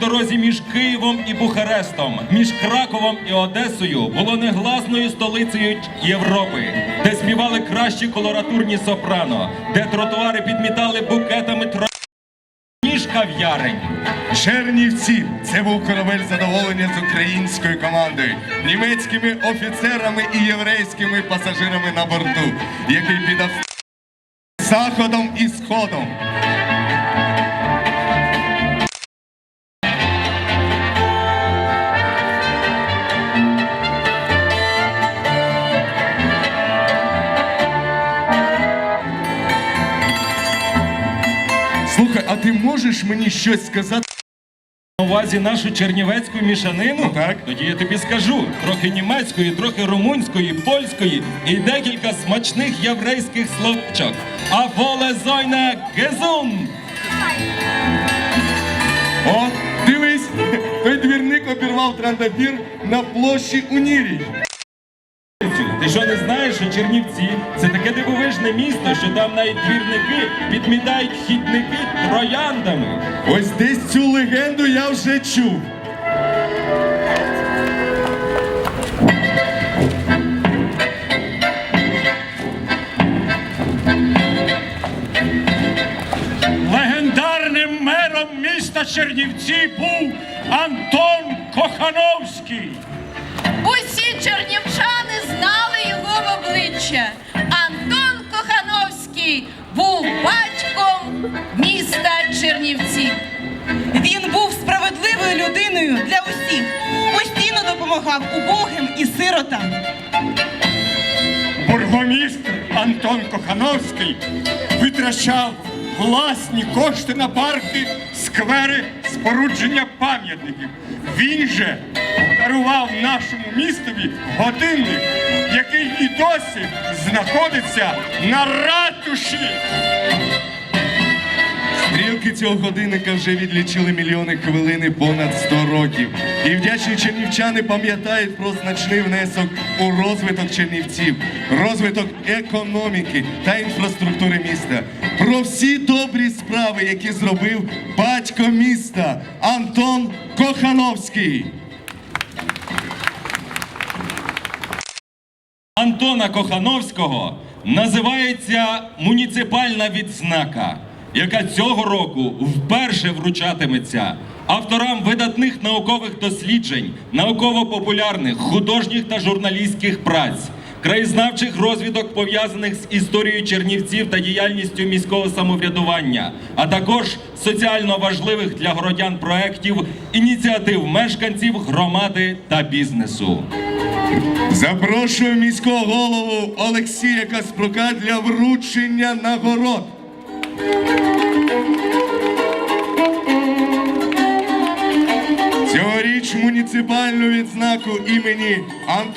дорозі між Києвом і Бухарестом, між Краковом і Одесою було негласною столицею Європи, де співали кращі колоратурні сопрано, де тротуари підмітали букетами тро... ніж кав'ярень. Чернівці це був корабель задоволення з українською командою, німецькими офіцерами і єврейськими пасажирами на борту, який підав заходом і сходом. А ти можеш мені щось сказати? На увазі нашу чернівецьку мішанину? Ну, так. Тоді я тобі скажу: трохи німецької, трохи румунської, польської і декілька смачних єврейських словчок. А воле зойне гезун! О, дивись, той двірник обірвав трандабір на площі Унірій. Ти що не знаєш, що Чернівці це таке дивовижне місто, що там навіть двірники підмітають хідники трояндами. Ось десь цю легенду я вже чув. Легендарним мером міста Чернівці був Антон Кохановський. Усі чернівчани в. Антон Кохановський був батьком міста Чернівці. Він був справедливою людиною для усіх, постійно допомагав убогим і сиротам. Бургомістр Антон Кохановський витрачав власні кошти на парки, сквери, спорудження пам'ятників. Він же дарував нашому містові годинник, який і досі знаходиться на ратуші. Стрілки цього годинника вже відлічили мільйони хвилини понад 100 років. І вдячні чернівчани пам'ятають про значний внесок у розвиток чернівців, розвиток економіки та інфраструктури міста. Про всі добрі справи, які зробив батько міста Антон Кохановський. Антона Кохановського називається муніципальна відзнака, яка цього року вперше вручатиметься авторам видатних наукових досліджень, науково-популярних, художніх та журналістських праць. Краєзнавчих розвідок пов'язаних з історією Чернівців та діяльністю міського самоврядування, а також соціально важливих для городян проєктів, ініціатив мешканців, громади та бізнесу. Запрошую міського голову Олексія Каспрука для вручення нагород. Цьогоріч муніципальну відзнаку імені Антона